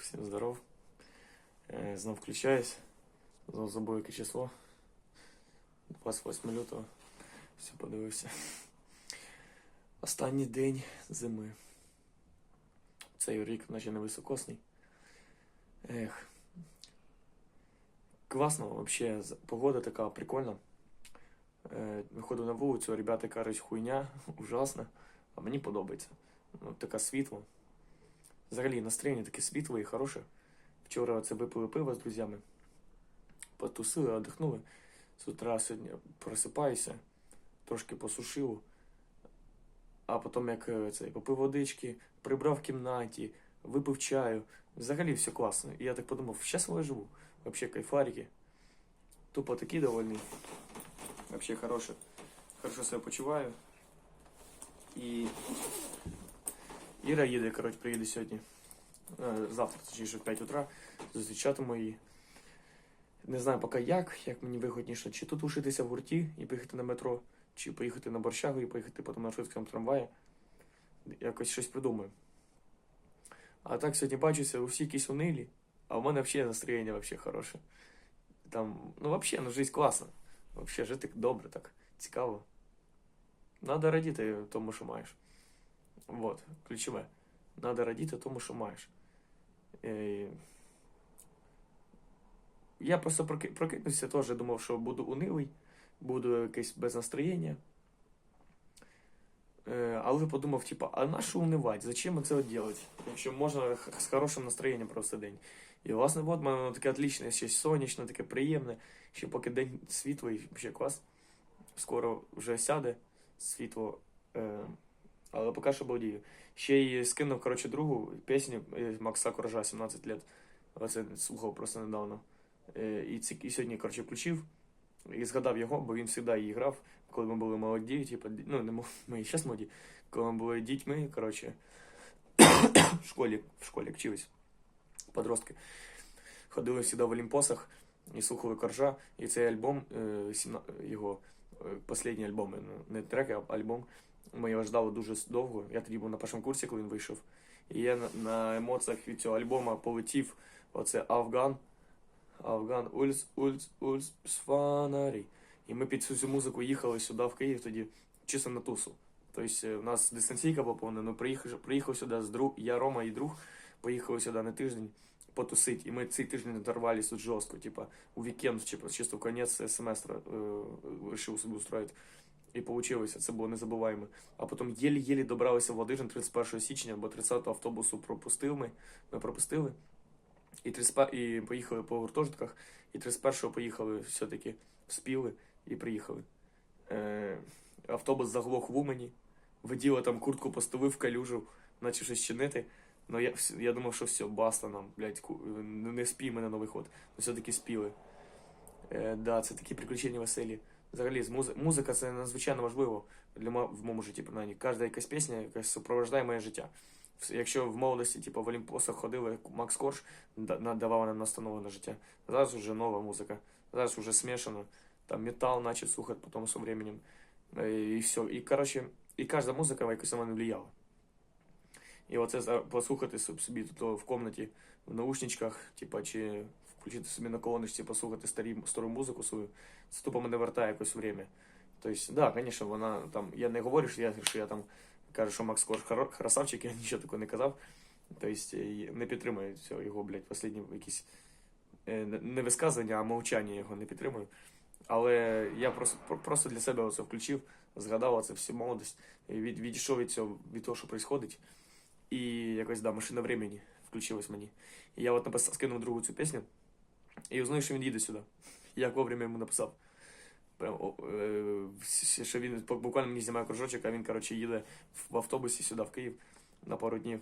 Всім здоров. Знов включаюсь. Знов забув число. 28 лютого. Все подивився. Останній день зими. Цей рік наче невисокосний. Ех. Класно, вообще. Погода така прикольна. Е, на вулицю, ребята кажуть, хуйня, ужасно. А мені подобається. Ну, таке світло. Взагалі настроєння таке світле і хороше. Вчора це випили пиво з друзями, потусили, отдихнули. З утра сьогодні просипаюся, трошки посушив, а потім як е, це, попив водички, прибрав в кімнаті, випив чаю. Взагалі все класно. І я так подумав, щасливо живу. Вообще кайфарики. Тупо такий довольний. Вообще хороше. Хорошо себе почуваю. І Іра їде, коротше, приїде сьогодні. Е, Завтра, точніше, в 5 утра. Зустрічатиму її. Не знаю поки як, як мені вигодніше, чи тут лишитися в гурті і поїхати на метро, чи поїхати на борщагу і поїхати потім на швидкому трамваї. Якось щось придумаю. А так сьогодні бачуся, усі якісь унилі, а в мене взагалі настроєння вообще хороше. Там, ну взагалі, ну життя класна. Взагалі жити добре, так, цікаво. Надо радіти тому, що маєш. Вот, ключове. Надо радіти тому, що маєш. Е, Я просто проки- прокинувся, теж думав, що буду унилий, буду якесь без настроєння. Е, Але подумав, типа, а на що унивати? Зачем це робити? Якщо можна з хорошим настроєнням просто день. І власне, от мене воно таке отличне, ще сонячне, таке приємне. Ще поки день світлий, ще клас. Скоро вже сяде світло. Е, але поки що балдію. Ще й скинув, коротше, другу пісню е, Макса Коржа 17 лет. Оце слухав просто недавно. Е, І, ці, і сьогодні, коротше, включив і згадав його, бо він завжди її грав, коли ми були молоді, типу, ну, не ми і зараз молоді, коли ми були дітьми, коротше, в школі, в школі вчились, подростки. Ходили завжди в Олімпосах і слухали Коржа, і цей альбом, е, його останній альбом, ну, не трек, а альбом, ми його ждали дуже довго. Я тоді був на першому курсі, коли він вийшов. І я на, емоціях від цього альбома полетів оце Афган. Афган Ульс, Ульс, Ульс, Сфанарі. І ми під цю всю музику їхали сюди, в Київ, тоді чисто на тусу. Тобто е, у нас дистанційка була повна, ну приїхав, сюди з друг, я, Рома і друг, поїхали сюди на тиждень потусить. І ми цей тиждень дорвались тут жорстко, типа у вікенд, чисто в кінець семестра е, вирішив собі устроїти. І вийшло, це було незабуваємо. А потім єлі-єлі добралися в Ладижин 31 січня, бо 30-го автобусу пропустив ми, ми пропустили. І, 31, і поїхали по гуртожитках, і 31-го поїхали все-таки спіли і приїхали. Е, автобус заглох в Умані, воділа там куртку поставив, калюжу, наче щось чинити. Ну я, я думав, що все, баста нам, блядь, не спій мене на виход. Ну все-таки спіли. Е, да, це такі приключення веселі. Взагалі, музика це надзвичайно важливо для мо... в моєму житті, принаймні. Кожна якась пісня якась супроводжує моє життя. Якщо в молодості, типу, в Олімпосах ходили, Макс Корж да- надавав нам настанови на життя. Зараз вже нова музика. Зараз вже смішано. Там метал начал слухати потім з временем. І все. І, коротше, і кожна музика якось на мене влияла. І оце послухати собі тут в комнаті в наушничках, типа, чи включити собі на колоночці, послухати старі, стару музику свою, це тупо мене вертає якось время. Тобто, да, звісно, вона там. Я не говорю, що я, що я там кажу, що Макс Корж красавчик, я нічого такого не казав. Тобто, не підтримую цього його, блядь, останні якісь е, не- висказування, а мовчання його не підтримую. Але я просто, просто для себе оце включив, згадав оце всю молодість, від, відійшов від цього, від того, що відбувається. І якось, да, машина времени включилась мені. І я от написав, скинув другу цю пісню, і узнаю, що він їде сюди. Я вовремя йому написав. Прям, е, що він буквально мені знімає кружочок, а він, коротше, їде в автобусі сюди, в Київ, на пару днів,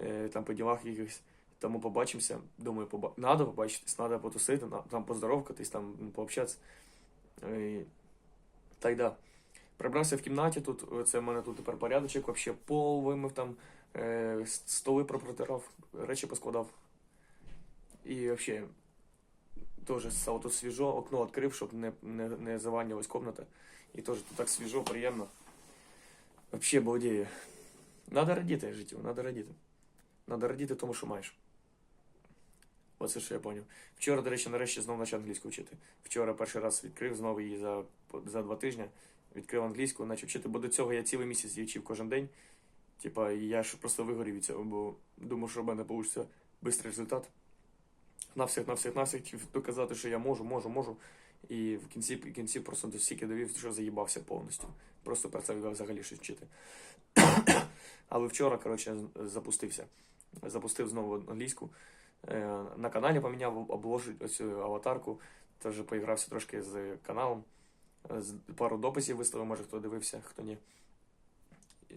е, там по ділах якихось. Тому побачимося. Думаю, поба... надо побачитись, надо потусити, там поздоровкатись, там м, пообщатися. Е, Так, да. Прибрався в кімнаті тут, це в мене тут тепер порядочок, вообще пол вимив там, е, столи пропротирав, речі поскладав. І вообще теж тут свіжо, окно відкрив, щоб не, не, не заванювалась комната. І теж тут так свіжо, приємно. Вообще балдею. Надо радіти життю, надо радіти. Надо радіти тому, що маєш. Оце що я поняв. Вчора, до речі, нарешті знову почав англійську вчити. Вчора перший раз відкрив, знову її за, за два тижні. Відкрив англійську, почав вчити, бо до цього я цілий місяць її вчив кожен день. Типа, я ж просто вигорів від цього, бо думав, що в мене вийде швидкий результат. На всіх, на всіх, на всіх доказати, що я можу, можу, можу. І в кінці, в кінці просто до стільки довів, що заїбався повністю. Просто про це взагалі щось вчити. Але вчора, коротше, запустився. Запустив знову англійську. Е, На каналі поміняв обложу цю аватарку. Теж поігрався трошки з каналом. Е, Пару дописів виставив, може хто дивився, хто ні.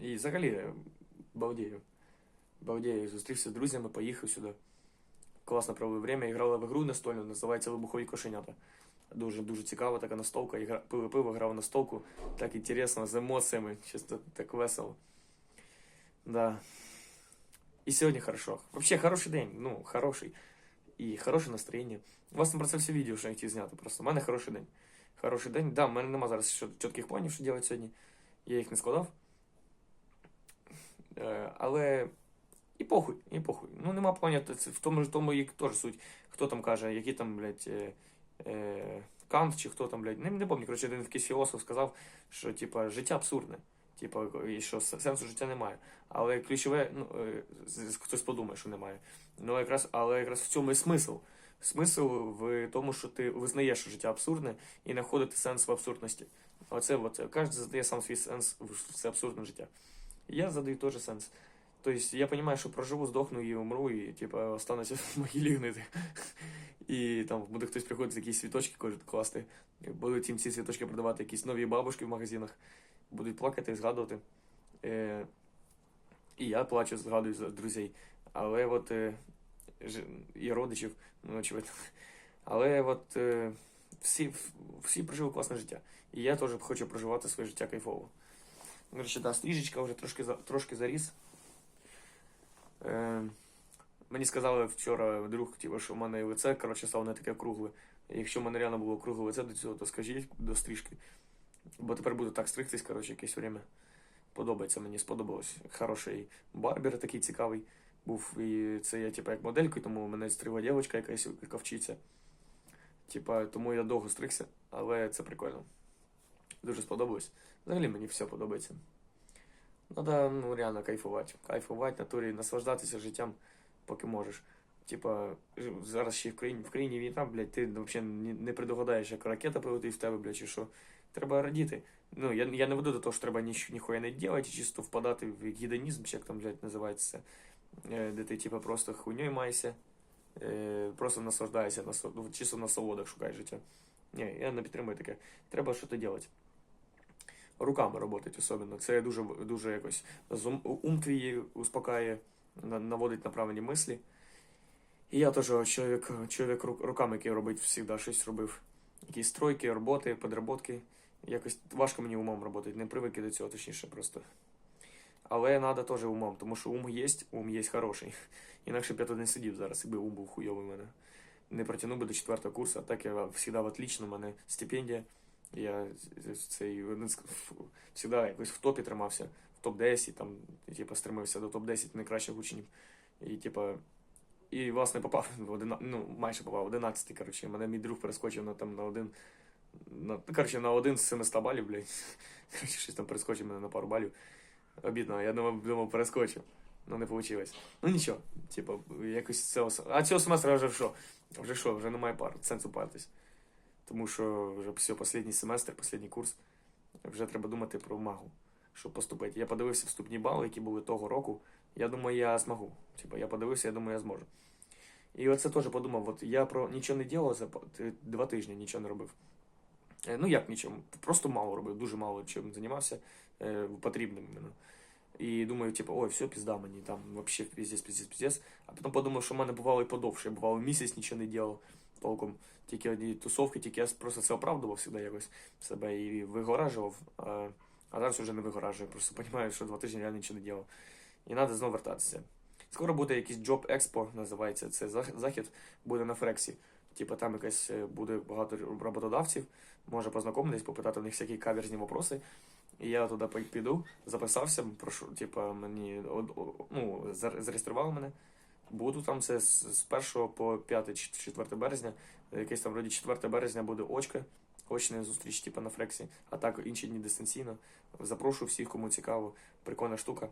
І взагалі е, балдею. Балдею. Зустрівся з друзями, поїхав сюди. Класно провели время. Грали в ігру настольну, називається Вибухові кошенята. Дуже дуже цікава така настолка. Ігра, пиво пиво, грав на столку. Так інтересно, з емоціями. Чисто так весело. Да. І сьогодні хорошо. Вообще хороший день. Ну, хороший. І хороше настроєння. Власне, про це все відео, що я хотів зняти. Просто. У мене хороший день. Хороший день. Да, в мене нема зараз чітких планів, що робити сьогодні. Я їх не складав. Е, але і похуй, і похуй. Ну, нема це В тому ж тому і теж суть. Хто там каже, які там, блядь, е, е, Кант чи хто там, блядь, не, не пам'ятаю, коротше, один якийсь філософ сказав, що типа життя абсурдне. Типа, і що сенсу життя немає. Але ключове, ну, з- хтось подумає, що немає. Ну, якраз, але якраз в цьому і смисл. Смисл в тому, що ти визнаєш, що життя абсурдне, і знаходити сенс в абсурдності. Оце от, кожен задає сам свій сенс в це абсурдне життя. Я задаю теж сенс. Тобто я розумію, що проживу, здохну і умру, і типа остануся в могилі гнити. І там буде хтось приходити якісь цвіточки кожен класти. Будуть їм ці цвіточки продавати якісь нові бабушки в магазинах, будуть плакати згадувати. Е, і я плачу, згадую за друзей. Але от е, ж- і родичів, ну, очевидно. Але от е, всі, всі прожили класне життя. І я теж хочу проживати своє життя кайфово. Речі, да, стрижечка вже трошки, трошки заріс. Е, мені сказали вчора друг, типу, що в мене лице коротше, стало не таке кругле. Якщо в мене реально було кругле лице до цього, то скажіть до стрижки. Бо тепер буду так стригтись, коротше, якесь время. Подобається мені, сподобалось. Хороший барбер такий цікавий був. І це я, типу, як моделька, тому мене стригла дівчинка якась, яка вчиться. Типа, тому я довго стригся, але це прикольно. Дуже сподобалось. Взагалі мені все подобається. Надо, ну, реально кайфувати. Кайфувати, натурі, наслаждатися життям, поки можеш. Типа, зараз ще в країні, в країні війна, блядь, ти взагалі не, предугадаєш, як ракета прилетить в тебе, блядь, чи що. Треба радіти. Ну, я, я не веду до того, що треба ніч, ніхуя не робити, чисто впадати в гідонізм, чи як там, блядь, називається. Е, Де ти, типа, просто хуйньою маєшся, е, просто наслаждаєшся, ну, чисто на солодах шукаєш життя. Ні, я не підтримую таке. Треба щось робити. Руками працювати особливо. Це дуже, дуже якось ум твій успокаює, на- наводить на правильні мислі. І я теж чоловік, чоловік рук- руками, який робить завжди щось робив. Якісь стройки, роботи, підроботки. Якось важко мені умом працювати, не привик до цього, точніше просто. Але треба теж умом, тому що ум є, ум є хороший. Інакше б я тут не сидів зараз, якби ум був хуйовий у мене. Не протягнув би до четвертого курсу, а так я завжди в отлично, у мене стипендія. Я цей з- завжди якось в топі тримався, в топ-10, там, типу, стремився до топ-10 найкращих учнів. І, типу, і, власне, попав в 11, ну, майже попав в 11, коротше. Мене мій друг перескочив на, там, на один, на, ну, коротше, на один з 700 балів, блядь. Коротше, щось там перескочив мене на пару балів. Обідно, я думав, думав перескочив. Ну, не вийшло. Ну нічого, типу, якось с- А цього семестру вже що? Вже що, вже немає пар, сенсу партись. Тому що вже все, останній семестр, останній курс. Вже треба думати про магу, щоб поступити. Я подивився вступні бали, які були того року. Я думаю, я змогу. Типа, я подивився, я думаю, я зможу. І оце теж подумав, от я про нічого не робив за два тижні, нічого не робив. Е, Ну як нічого, просто мало робив, дуже мало чим займався е, потрібним іменно. І думаю, типу, ой, все, пізда мені, там вообще піздець, піздець, піздець. А потім подумав, що в мене бувало і подовше. Бувало місяць нічого не робив толком. Тільки одні тусовки, тільки я просто це оправдував завжди якось себе і вигоражував. А, а зараз вже не вигоражую. Просто розумію, що два тижні реально нічого не робив. І треба знову вертатися. Скоро буде якийсь Job Expo, називається це захід, буде на Фрексі. Типу там якась е, буде багато роботодавців, може познайомитись, попитати в них всякі каверзні вопроси. І я туди піду, записався, прошу, типу, мені ну, зареєстрували мене. Буду там це з, з 1 по 5 чи 4 березня. Якесь там вроді 4 березня буде очка, очна зустріч, типу на флексі, а так інші дні дистанційно. Запрошую всіх, кому цікаво, прикольна штука.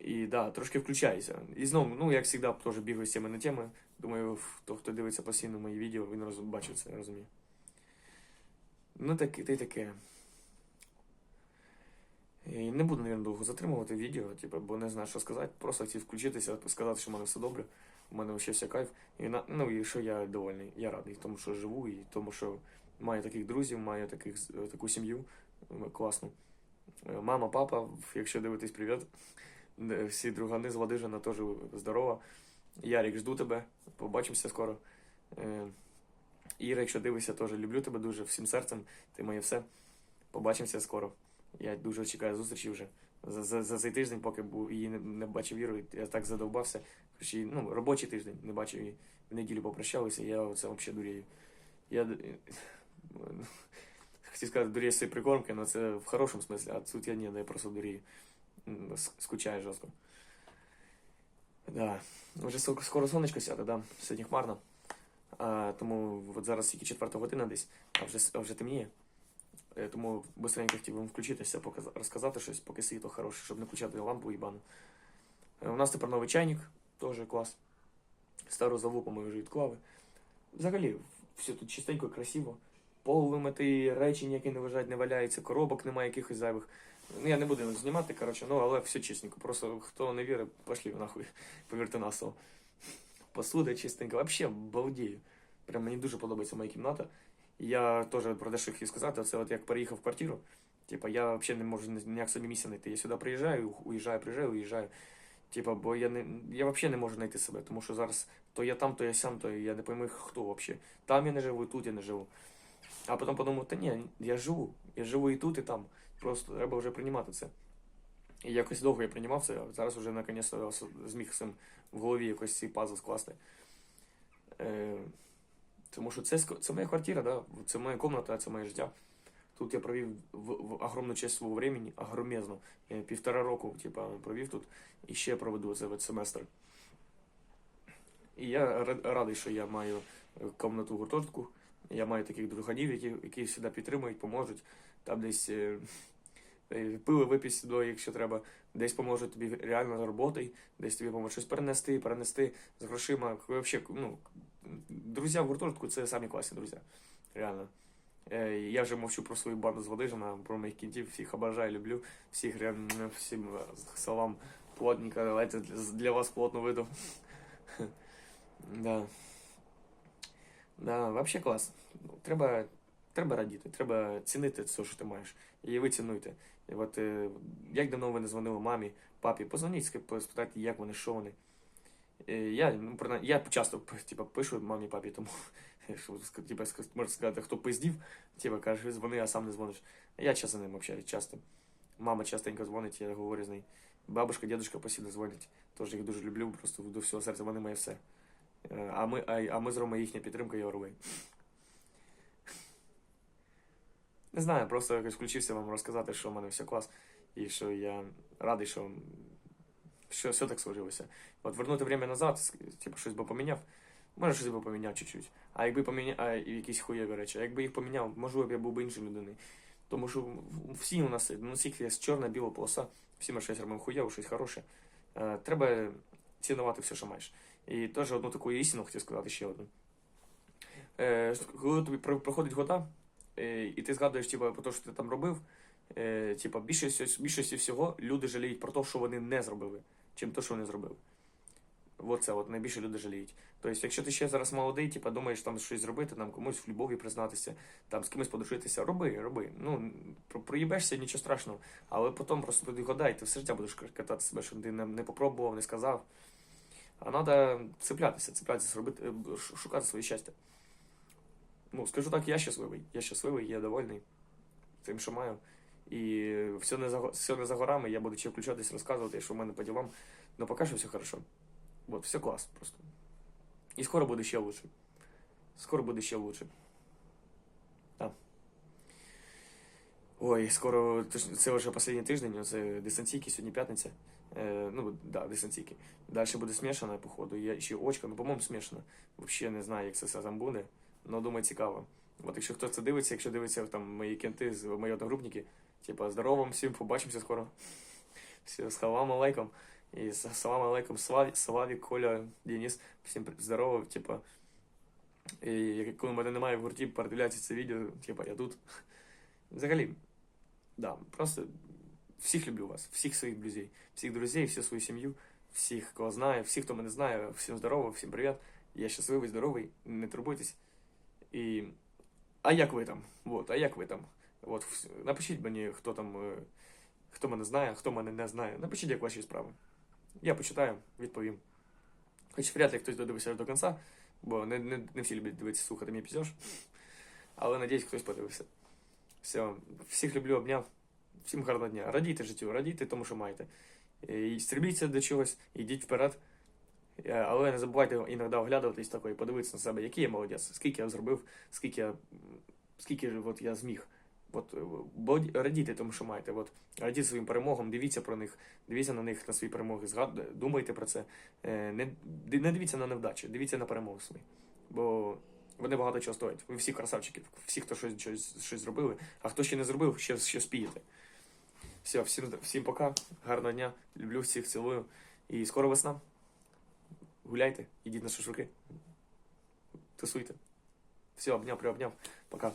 І да, трошки включаюся. І знову, ну, як завжди, теж бігаю з теми на теми. Думаю, хто, хто дивиться постійно мої відео, він бачив це, розуміє. Ну, так, та й таке. І не буду, мабуть, довго затримувати відео, типу, бо не знаю, що сказати. Просто хотів включитися, сказати, що в мене все добре. У мене ще все кайф. І, ну, і що я довольний. Я радий тому, що живу, і тому, що маю таких друзів, маю таких, таку сім'ю класну. Е, Мама, папа, якщо дивитесь, привіт. Е, Всі другани з Ладижина теж здорова. Ярік, жду тебе. Побачимося скоро. Е, Іра, якщо дивишся, теж люблю тебе дуже всім серцем. Ти моє все. Побачимося скоро. Я дуже чекаю зустрічі вже. За, за, за цей тиждень, поки був її не, не бачив Іру, я так задовбався. Хоч і, ну, робочий тиждень, не бачив її. В неділю попрощалися, я оце взагалі дурію. Я хотів сказати, дурію цієї прикормки, але це в хорошому смислі, а тут я ні, я просто дурію. Скучаю жорстко. Да. Вже скоро сонечко сяде, да. Сьогодні хмарно. А, тому от зараз тільки четверта година десь, а вже, а вже темніє. Тому быстренько хотів вам включитися, розказати щось, поки світло хороше, щоб не включати лампу і бану. Е, У нас тепер новий чайник, теж клас. Стару залупу ми вже відклали. Взагалі, все тут чистенько, красиво. Пол вимитий, речі ніякі не лежать, не валяються, коробок немає якихось зайвих. Ну, я не буду знімати, коротше, ну але все чистенько. Просто хто не вірить, пошлі нахуй, повірте на слово. Посуда чистенька, взагалі балдію. Прям мені дуже подобається моя кімната. Я теж про дещо хотів сказати, це от як переїхав в квартиру. Типа, я взагалі не можу ніяк собі місця знайти. Я сюди приїжджаю, уїжджаю, приїжджаю, уїжджаю. Типа, бо я не я взагалі не можу знайти себе, тому що зараз то я там, то я сам, то я не пойму, хто взагалі. Там я не живу, тут я не живу. А потім подумав, та ні, я живу. Я живу і тут, і там. Просто треба вже приймати це. І якось довго я приймав це, а зараз вже наконець зміг цим в голові якось цей пазл скласти. Е, тому що це, це моя квартира, да? це моя кімната, це моє життя. Тут я провів в, в огромну часть свого времени, огромезну. Я півтора року типа, провів тут і ще проведу це от семестр. І я радий, що я маю е, комнату гуртожитку. Я маю таких друганів, які, які завжди підтримують, поможуть. Там десь е, е, пиво вип'ять якщо треба, десь поможуть тобі реально з роботою, десь тобі поможуть щось перенести, перенести з грошима. Вообще, ну, друзі в гуртожитку це самі класні друзі. Реально. Е, Я вже мовчу про свою банду з Водижина, про моїх кінтів, всіх обожаю, люблю, всіх реально, всім е, словам плотненько, давайте для- вас плотно видав. Да. Да, вообще клас. Треба, треба радіти, треба цінити все, що ти маєш. І ви цінуйте. І от, е, як давно ви не дзвонили мамі, папі, позвоніть, спитайте, як вони, що вони. Е, Я, ну, я часто типа, пишу мамі, папі, тому що, типа, можна сказати, хто пиздів, типа, каже, дзвони, а сам не дзвониш. Я часто з ним общаюсь, часто. Мама частенько дзвонить, я говорю з нею. Бабушка, дедушка постійно дзвонять. Теж їх дуже люблю, просто до всього серця вони моє все. Е, А ми, а, а ми з Ромою їхня підтримка і Орлей. Не знаю, просто якось включився вам розказати, що в мене все клас, і що я радий, що, що все так сложилося. От вернути время назад, типу, щось би поміняв, може щось би поміняв чуть-чуть. А якби поміняв, якісь хуєві речі, а якби їх поміняв, можливо, я був би іншою людиною. Тому що всі у нас, ну, всіх є чорна, біла полоса, всі ми щось робимо хуєво, щось хороше. Треба цінувати все, що маєш. І теж одну таку істину хотів сказати ще одну. Е, коли тобі проходить года, і ти згадуєш типу, про те, що ти там робив, е, типу, більшості, більшості всього люди жаліють про те, що вони не зробили, чим те, що вони зробили. От це от найбільше люди жаліють. Тобто, якщо ти ще зараз молодий, типу, думаєш там щось зробити, там комусь в любові признатися, там з кимось подружитися, роби, роби. Ну, проїбешся, нічого страшного. Але потім просто туди года, ти все життя будеш катати себе, що ти не, не попробував, не сказав. А треба цеплятися, цеплятися, робити, е, шукати своє щастя. Ну, скажу так, я щасливий. Я щасливий, я довольний тим, що маю. І все не за, все не за горами, я буду ще включатись, розказувати, що в мене по ділам. Но поки що все хорошо. Вот, все клас просто. І скоро буде ще лучше. Скоро буде ще лучше. Так. Ой, скоро, це вже останній тиждень, це дистанційки, сьогодні п'ятниця. Е, ну, да, дистанційки. Далі буде смішана, походу. Я ще очка, ну, по-моєму, смішана. Взагалі не знаю, як це все там буде. Ну, думаю, цікаво. От якщо хтось це дивиться, якщо дивиться там мої кенти мої одногрупники, типа, здорово вам всім, побачимося скоро. Все, салам алейкум. І с- салам алейкум, Славі, Славі, Коля, Денис. Всім при- здорово, типа. І коли мене немає в гурті, передивляється це відео, типа, я тут. Взагалі, да, просто всіх люблю вас, всіх своїх друзей, всіх друзей, всю свою сім'ю, всіх, кого знаю, всіх, хто мене знає, всім здорово, всім привіт. Я щасливий, здоровий, не турбуйтесь. І... А як ви там? Вот, а як ви там? От, напишіть мені, хто там, е, хто мене знає, хто мене не знає. Напишіть, як ваші справи. Я почитаю, відповім. Хоч вряд ли хтось додивився до кінця, бо не, не, не всі люблять дивитися, слухати мій піздеж. Але надіюсь, хтось подивився. Все, всіх люблю, обняв. Всім гарного дня. Радійте життю, радійте тому, що маєте. І стрібіться до чогось, йдіть вперед. Е, Але не забувайте іноді оглядуватись такої, подивитися на себе, який я молодець, скільки я зробив, скільки скільки от я зміг. От, е, радійте тому, що маєте. От, радійте своїм перемогам, дивіться про них, дивіться на них, на свої перемоги, згад... думайте про це. Е, Не, не дивіться на невдачі, дивіться на перемоги свої. Бо вони багато чого стоять. Ви всі красавчики, всі, хто щось, щось, щось зробили, а хто ще не зробив, ще, ще спієте. Все, всім, всім пока, гарного дня, люблю всіх, цілую. І скоро весна. Гуляйте, ідіть на шашлики. Тусуйте. Все, обняв, приобняв. Пока.